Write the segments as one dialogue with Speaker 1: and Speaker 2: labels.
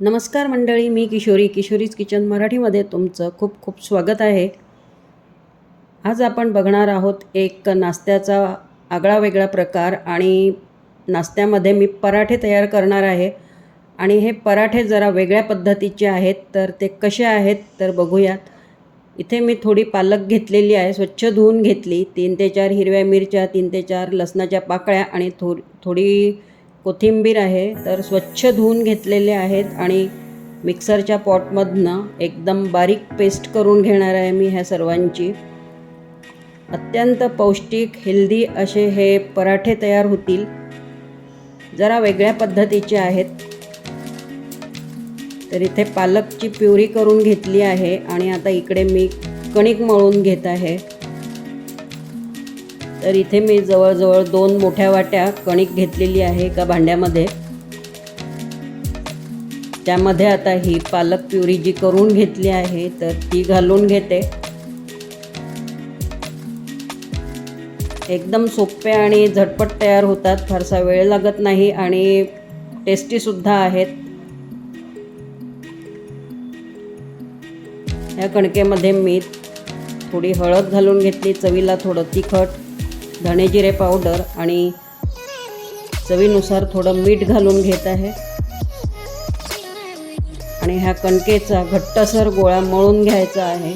Speaker 1: नमस्कार मंडळी मी किशोरी. किशोरीज किचन मराठीमध्ये तुमचं खूप खूप स्वागत आहे. आज आपण बघणार आहोत एक नाश्त्याचा आगळा वेगळा प्रकार आणि नाश्त्यामध्ये मी पराठे तयार करणार आहे. आणि हे पराठे जरा वेगळ्या पद्धतीचे आहेत तर ते कसे आहेत तर बघूयात. इथे मी थोडी पालक घेतलेली आहे स्वच्छ धुवून घेतली. तीन ते चार हिरव्या मिरच्या तीन ते चार लसणाच्या पाकळ्या आणि थो थोडी कोथिंबीर आहे तर स्वच्छ धुवून घेतलेले आहेत आणि मिक्सरच्या पॉटमधनं एकदम बारीक पेस्ट करून घेणार आहे मी ह्या सर्वांची. अत्यंत पौष्टिक हेल्दी असे हे पराठे तयार होतील. जरा वेगळ्या पद्धतीचे आहेत. तर इथे पालकची प्युरी करून घेतली आहे आणि आता इकडे मी कणिक मळून घेत आहे. तर इथे मी जवळजवळ दोन मोठ्या वाट्या कणिक घेतलेली आहे एका भांड्यामध्ये. त्यामध्ये आता ही पालक प्युरी जी करून घेतली आहे तर ती घालून घेते. एकदम सोपे आणि झटपट तयार होतात फारसा वेळ लागत नाही आणि टेस्टीसुद्धा आहेत. या कणकेमध्ये मी थोडी हळद घालून घेतली चवीला थोडं तिखट. धणे जिरे पावडर आणि चवीनुसार थोडं मीठ घालून घेत आहे. आणि ह्या कणकेचा घट्टसर गोळा मळून घ्यायचा आहे.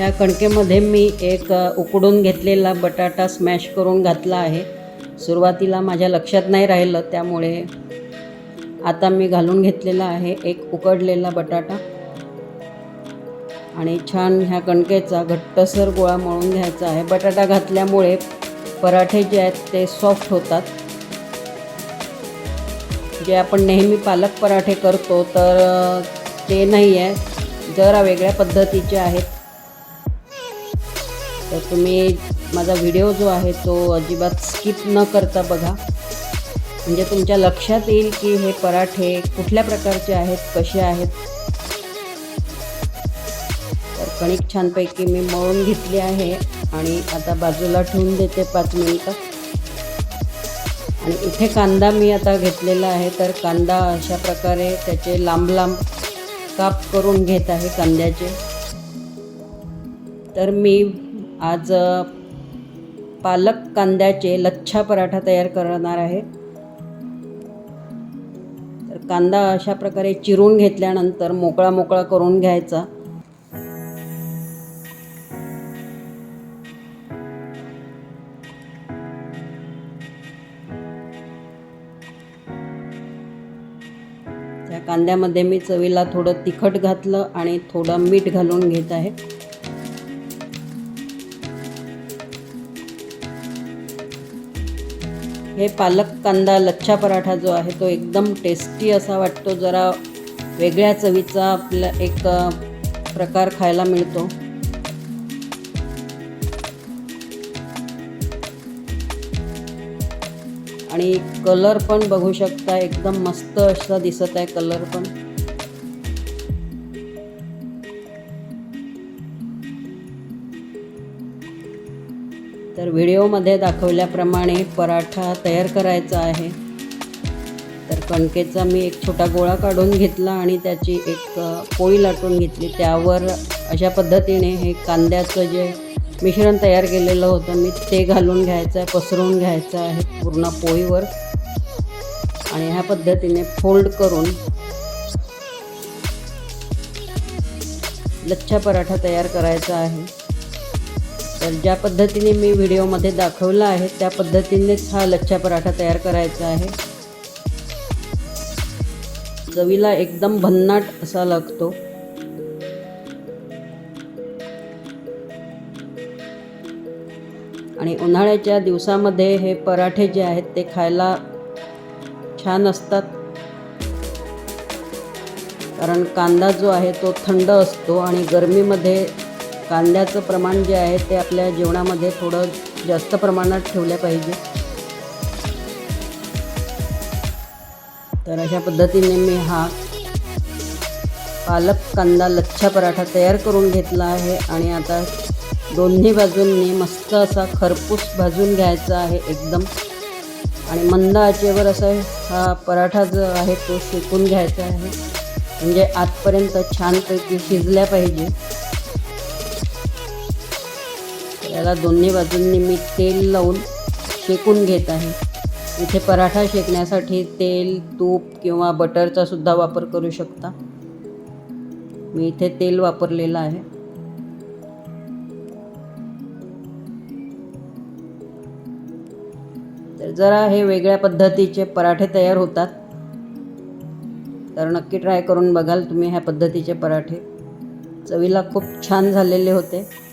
Speaker 1: ह्या कणकेमध्ये मी एक उकडून घेतलेला बटाटा स्मॅश करून घातला आहे. सुरुवातीला माझ्या लक्षात नाही राहिलं त्यामुळे आता मी घालून घेतलेला आहे एक उकडलेला बटाटा. आणि छान ह्या कणकेचा घट्टसर गोळा मळून घ्यायचा आहे. बटाटा घातल्यामुळे पराठे जे आहेत ते सॉफ्ट होतात. जे आपण नेहमी पालक पराठे करतो तर ते नाही आहे जरा वेगळ्या पद्धतीचे आहेत. तर तुम्ही माझा व्हिडिओ जो आहे तो अजिबात स्किप न करता बघा. म्हणजे तुमच्या लक्षात येईल की हे पराठे कुठल्या प्रकारचे आहेत कसे आहेत. तर कणिक छानपैकी मी मळून घेतली आहे आणि आता बाजूला ठेवून देते पाच मिनिटं. आणि इथे कांदा मी आता घेतलेला आहे तर कांदा अशा प्रकारे त्याचे लांब लांब काप करून घेत आहे कांद्याचे. तर मी आज पालक कांद्याचे लच्छा पराठा तयार करणार आहे. तर कांदा अशा प्रकारे चिरून घेतल्यानंतर मोकळा मोकळा करून घ्यायचा. त्या कांद्यामध्ये मी चवीला थोडं तिखट घातलं आणि थोडं मीठ घालून घेत आहे. हे पालक कांदा लच्छा पराठा जो आहे तो एकदम टेस्टी असा वाटतो. जरा वेगळ्या चवीचा आपला एक प्रकार खायला मिळतो. आणि कलर पण बघू शकता एकदम मस्त असा दिसत आहे कलर पण. तर व्हिडिओमध्ये दाखवल्याप्रमाणे पराठा तयार करायचा आहे. तर कणकेचा मी एक छोटा गोळा काढून घेतला आणि त्याची एक पोळी लाटून घेतली. त्यावर अशा पद्धतीने हे कांद्याचं जे मिश्रण तयार केलेलं होतं मी ते घालून घ्यायचं आहे पसरवून घ्यायचं आहे पूर्ण पोळीवर. आणि ह्या पद्धतीने फोल्ड करून लच्छा पराठा तयार करायचा आहे. तर ज्या पद्धतीने मी व्हिडिओमध्ये दाखवला आहे त्या पद्धतीनेच हा लच्छा पराठा तयार करायचा आहे. चवीला एकदम भन्नाट असा लागतो. आणि उन्हाळ्याच्या दिवसामध्ये हे पराठे जे आहेत ते खायला छान असतात. कारण कांदा जो आहे तो थंड असतो आणि गरमीमध्ये कांद्याचं प्रमाण जे आहे ते आपल्या जेवणामध्ये थोडं जास्त प्रमाणात ठेवलं पाहिजे. तर अशा पद्धतीने मी हा पालक कांदा लच्छा पराठा तयार करून घेतला आहे आणि आता दोन्ही बाजूंनी मस्त असा खरपूस भाजून घ्यायचा आहे एकदम. आणि मंद आचेवर असा हा पराठा जो आहे तो शेकून घ्यायचा आहे. म्हणजे आतपर्यंत छानपैकी शिजल्या पाहिजे. त्याला दोन्ही बाजूंनी मी तेल लावून शेकून घेत आहे. इथे पराठा शेकण्यासाठी तेल तूप किंवा बटरचा सुद्धा वापर करू शकता. मी इथे तेल वापरलेलं आहे. तर जरा हे वेगळ्या पद्धतीचे पराठे तयार होतात. तर नक्की ट्राय करून बघाल तुम्ही ह्या पद्धतीचे पराठे. चवीला खूप छान झालेले होते.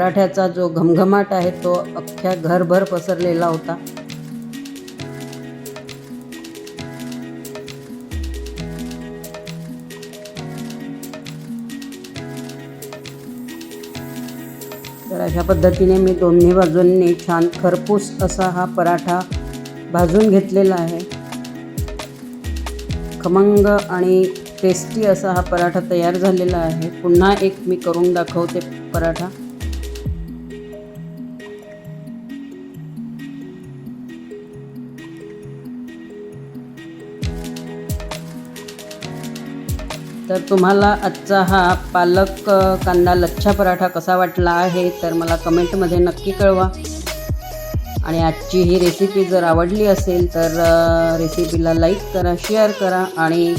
Speaker 1: पराठ्याचा जो घमघमाट आहे तो अख्ख्या घरभर पसरलेला होता. तर अशा पद्धतीने मी दोन्ही बाजूंनी छान खरपूस असा हा पराठा भाजून घेतलेला आहे. खमंग आणि टेस्टी असा हा पराठा तयार झालेला आहे. पुन्हा एक मी करून दाखवते पराठा. तर तुम्हाला आजचा हा पालक कांदा लच्छा पराठा कसा वाटला आहे तर मला कमेंटमध्ये नक्की कळवा. आणि आजची ही रेसिपी जर आवडली असेल तर रेसिपीला लाईक करा शेअर करा आणि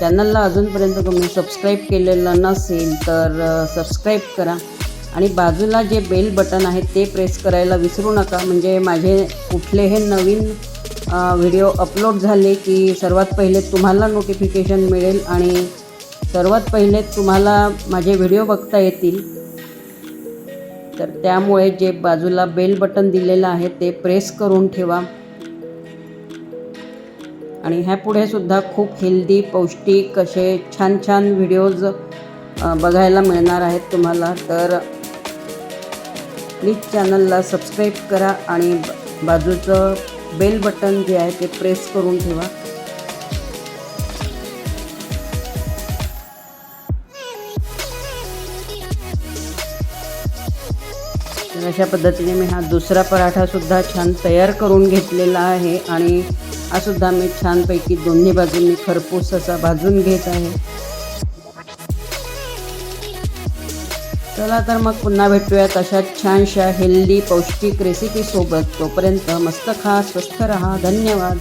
Speaker 1: चॅनलला अजूनपर्यंत तुम्ही सबस्क्राईब केलेलं नसेल तर सबस्क्राईब करा. आणि बाजूला जे बेल बटन आहे ते प्रेस करायला विसरू नका. म्हणजे माझे कुठले हे नवीन व्हिडिओ अपलोड झाले की सर्वात पहिले तुम्हाला नोटिफिकेशन मिळेल आणि सर्वात पहिले तुम्हाला माझे व्हिडिओ बघता येतील. तर त्यामुळे जे बाजूला बेल बटन दिलेलं आहे ते प्रेस करून ठेवा. आणि ह्या पुढे सुद्धा खूप हेल्दी पौष्टिक असे छान छान व्हिडिओज बघायला मिळणार आहेत तुम्हाला. तर प्लीज चॅनलला सबस्क्राईब करा आणि बाजूचं बेल बटन जे आहे ते प्रेस करून ठेवा. तर अशा पद्धतीने मी हा दुसरा पराठासुद्धा छान तयार करून घेतलेला आहे आणि हा सुद्धा मी छानपैकी दोन्ही बाजूंनी खरपूस असा भाजून घेत आहे. चला तर मग पुन्हा भेटूयात अशा छानशा हेल्दी पौष्टिक रेसिपीसोबत तोपर्यंत मस्त खा स्वस्थ रहा. धन्यवाद.